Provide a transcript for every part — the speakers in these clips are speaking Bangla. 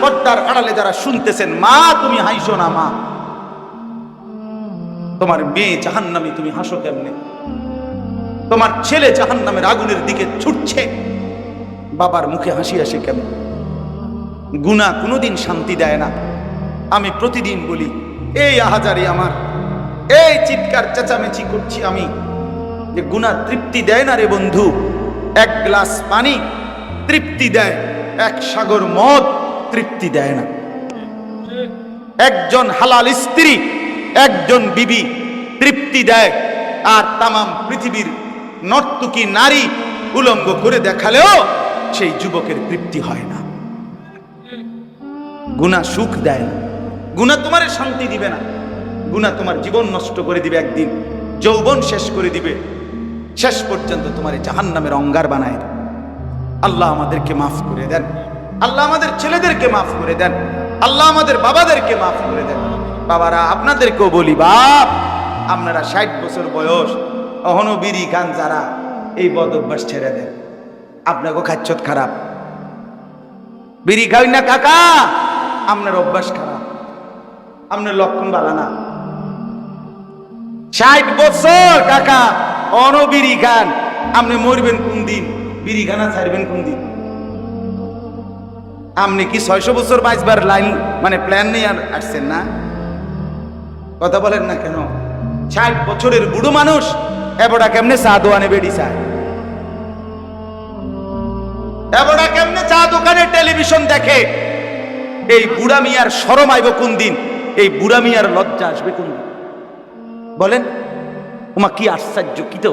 পর্দার আড়ালে যারা শুনতেছেন, মা, তুমি হাইসো না, মা। তোমার মেয়ে জাহান্নামে তুমি হাসো কেমনে? তোমার ছেলে জাহান্নামের আগুনের দিকে ছুটছে। বাবার মুখে হাসি আসে কেমন? গুণা কোনোদিন শান্তি দেয় না। আমি প্রতিদিন বলি, এই আহাজারি আমার, এই চিৎকার চেঁচামেচি করছি আমি, যে গুণা তৃপ্তি দেয় না রে বন্ধু। এক গ্লাস পানি তৃপ্তি দেয়, এক সাগর মদ তৃপ্তি দেয় না। একজন হালাল স্ত্রী, একজন বিবি তৃপ্তি দেয়। আর তামাম পৃথিবীর নর্তকী নারী উলঙ্গ করে দেখালেও সেই যুবকের তৃপ্তি হয় না। গুণা সুখ দেয় না। গুণা তোমার শান্তি দিবে না। গুণা তোমার জীবন নষ্ট করে দিবে একদিন। যৌবন শেষ করে দিবে। শেষ পর্যন্ত তোমার জাহান নামের অঙ্গার বানায় আল্লাহ আমাদেরকে মাফ করে দেন। আল্লাহ আমাদের ছেলেদেরকে মাফ করে দেন। আল্লাহ আমাদের বাবাদেরকে মাফ করে দেন। বাবারা, আপনাদেরকেও বলি, বাপ, আপনারা ষাট বছর বয়স, অহনো বিড়ি গান যারা, এই বদ অভ্যাস ছেড়ে দেন। আপনাকে খাচ্ছত খারাপ। বিড়ি খাই না কাকা, আপনার অভ্যাস খারাপ। আপনার লক্ষণ বালা না। ষাট বছর, কাকা অনবিরি খান। আপনি মরবেন কোন দিন? বিড়ি খানা ছাড়বেন কোন দিন? আপনি কি ছয়শো বছর বাইশবার লাইন মানে প্ল্যান নিয়ে আর আসছেন না? কথা বলেন না কেন? ষাট বছরের বুড়ো মানুষ, এবড়া কেমনে চা দোয়ানে বেড়ি চায়? এবড়া কেমনে চা দোকানে টেলিভিশন দেখে? এই বুড়া মিয়ার সরম আইব কোন দিন? এই বুড়া মিয়ার লজ্জা আসবে কোন দিন? বলেন ওমা কি আশ্চর্য, কি তো?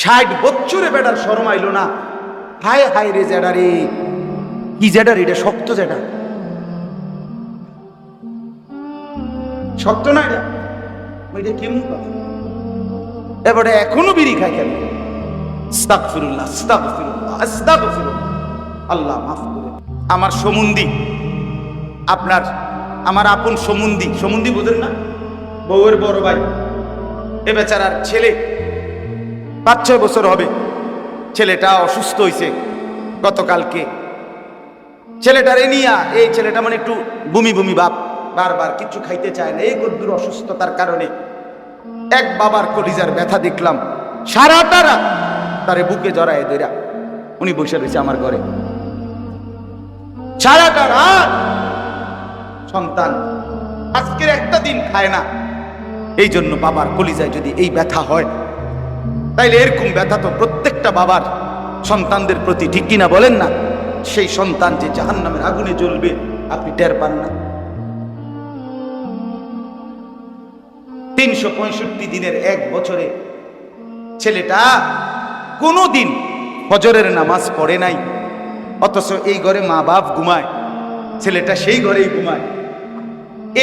ষাট বছরে বেটার সরম আইলো না। হায় হায় রে জেডা রে কি জেডা রে এটা শক্ত জেডা শক্ত না এটা? এটা কেমন কথা এবারে এখনও বিড়ি খায় কেন? আস্তাগফিরুল্লাহ আস্তাগফিরুল্লাহ আস্তাগফিরুল্লাহ। আল্লাহ মাফ করে আমার সমুন্দি, আপনার, আমার আপন সমুন্দি। সমুন্দি বোঝেন না? বউয়ের বড় ভাই, এ বেচারার ছেলে। পাঁচ ছয় বছর হবে। ছেলেটা অসুস্থ হয়েছে গতকালকে ছেলেটার নিয়া এই ছেলেটা মানে একটু বুমি বুমি ভাব বারবার কিছু খাইতে চায় না। এই কদ্দুর অসুস্থতার কারণে এক বাবার কলিজার ব্যথা দেখলাম, সারাটা রাত তারে বুকে জড়ায় দইরা উনি বসে রয়েছে আমার ঘরে। সারাটা রাত সন্তান আজকের একটা দিন খায় না। এই জন্য বাবার কলিজায় যদি এই ব্যথা হয়, তাইলে এরকম ব্যথা তো প্রত্যেকটা বাবার সন্তানদের প্রতি ঠিক কিনা বলেন না? সেই সন্তান যে জাহান নামের আগুনে জ্বলবে, আপনি টের পান না। তিনশো পঁয়ষট্টি দিনের এক বছরে ছেলেটা কোনো দিন ফজরের নামাজ পড়ে নাই, অথচ এই ঘরে মা বাপ ঘুমায়, ছেলেটা সেই ঘরেই ঘুমায়।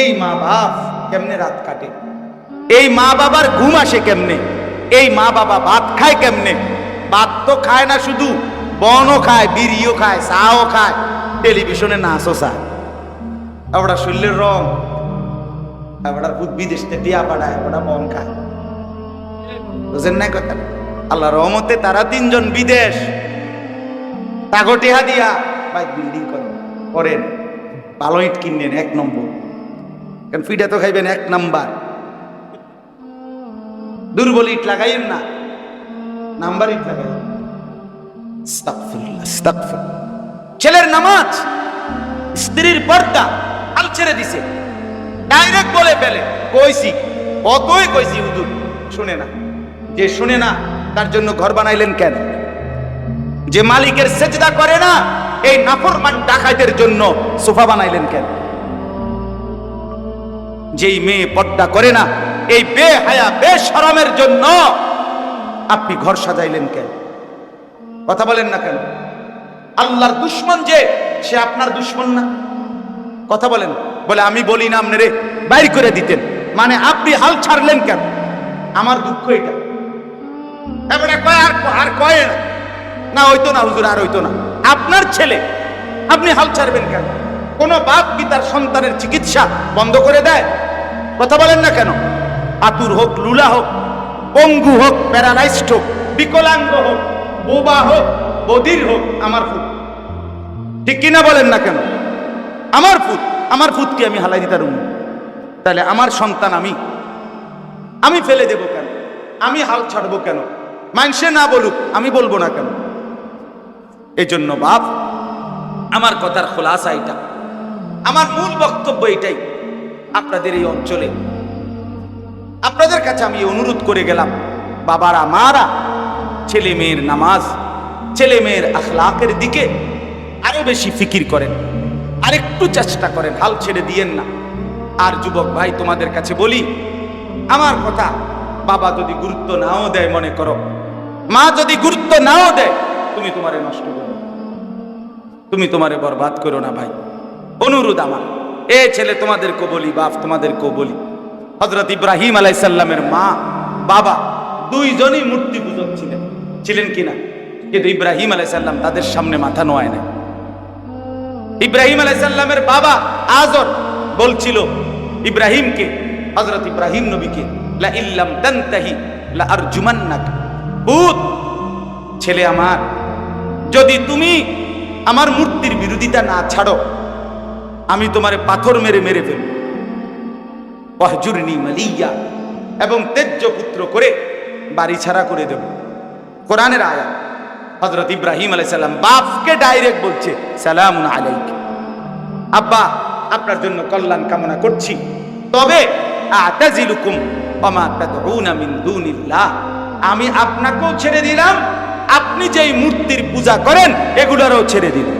এই মা বাপ কেমনে রাত কাটে? এই মা বাবার ঘুম আসে কেমনে? এই মা বাবা ভাত খায় কেমনে? ভাত তো খায় না শুধু বনও খায় বিড়িও খায় চাও খায় টেলিভিশনে নাচও চায়। আমরা শরীরের রং আমরা বিদেশ থেকে টিয়া পাঠায় আমরা বন খায়। বুঝেন না কথা? আল্লাহ রহমতে তারা তিনজন বিদেশ তাগো টেহা দিয়া বাইক বিল্ডিং করেন করেন। ভালো ইট কিনলেন এক নম্বর। কারণ ফিটা তো খাইবেন এক নাম্বার। দুর্বল ইট লাগাইন না। নাম্বার ইট লাগাই আস্তাগফিরুল্লাহ, আস্তাগফিরুল্লাহ। ছেলের নামাজ, স্ত্রীর পর্দা, আল ছেড়ে দিছে। ডাইরেক্ট বলে ফেলে। কইছি, কতই কইছি হুজুর, শুনে না। যে শুনে না, তার জন্য ঘর বানাইলেন কেন? যে মালিকের সেজদা করে না, এই নাফরমান ডাকাইতের জন্য সোফা বানাইলেন কেন? যেই মেয়ে পর্দা করে না, এই বে হায়া বে শরমের জন্য আপনি ঘর সাজাইলেন কেন? কথা বলেন না কেন? আল্লাহর দুশ্মন যে, সে আপনার দুশ্মন না। কথা বলেন। বলে, আমি বলি না আপনারে, বাইর করে দিতেন। মানে আপনি হাল ছাড়লেন কেন? আমার দুঃখ এটা। এবারে কয়, আর আর কয় না? হইতো না হুজুর, আর হইতো না। আপনার ছেলে, আপনি হাল ছাড়বেন কেন? কোন বাপ কি তার সন্তানের চিকিৎসা বন্ধ করে দেয়? কথা বলেন না কেন? আতুর হোক, লুলা হোক, পঙ্গু হোক, প্যারালাইজড হোক, বিকলাঙ্গ হোক বোবা হোক, বদির হোক, আমার ফুট ঠিক কিনা বলেন না কেন? আমার ফুত, আমার ফুতকে আমি হালাই দিতার তাহলে আমার সন্তান আমি। আমি ফেলে দেব কেন? আমি হাল ছাড়বো কেন? মানুষে না বলুক, আমি বলব না কেন? এই জন্য বাপ, আমার কথার খোলাসা এটা আমার মূল বক্তব্য এটাই আপনাদের এই অঞ্চলে। আপনাদের কাছে আমি অনুরোধ করে গেলাম, বাবারা, মারা ছেলে মেয়ের নামাজ ছেলে মেয়ের আখলাকের দিকে আরও বেশি ফিকির করেন, আরেকটু চেষ্টা করেন, হাল ছেড়ে দিয়েন না। আর যুবক ভাই, তোমাদের কাছে বলি, আমার কথা বাবা যদি গুরুত্ব নাও দেয়, মনে করো, মা যদি গুরুত্ব নাও দেয়, তুমি তোমারে নষ্ট করো তুমি তোমারে বরবাদ করো না ভাই। অনুরোধ আমার, এ ছেলে তোমাদেরকে বলি বাপ তোমাদেরকেও বলি হজরত ইব্রাহিম আলাইসাল্লামের মা, বাবা, দুইজনই মূর্তি পূজক ছিলেন। ছিলেন কিনা? কিন্তু ইব্রাহিম আলাইসাল্লাম তাদের সামনে মাথা নোয়ায় না ইব্রাহিম আলাইসাল্লামের বাবা আজর বলছিল, ইব্রাহিমকে হজরত ইব্রাহিম নবীকে, লা ইল্লাম তান্তাহি, লা আরজুমান্নাক। ভূত, ছেলে আমার, যদি তুমি আমার মূর্তির বিরোধিতা না ছাড়ো, আমি তোমারে পাথর মেরে মেরে ফেলব। ওয়াহজুরনি মালিয়া, এবং তেজ্য পুত্র করে বাড়ি ছাড়া করে দেব। কোরআনের আয়া হজরত ইব্রাহিম আলাইসাল্লাম বাপকে ডাইরেক্ট বলছে সালাম আলাইক। আব্বা, আপনার জন্য কল্যাণ কামনা করছি। তবে আমি আপনাকেও ছেড়ে দিলাম, আপনি যেই মূর্তির পূজা করেন, এগুলোরও ছেড়ে দিলেন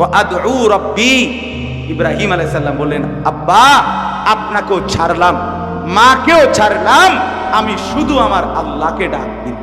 ও আদউ রব্বি। ইব্রাহিম আলাইহিস সালাম বললেন, আব্বা, আপনাকেও ছাড়লাম, মাকেও ছাড়লাম, আমি শুধু আমার আল্লাহকে ডাক দিই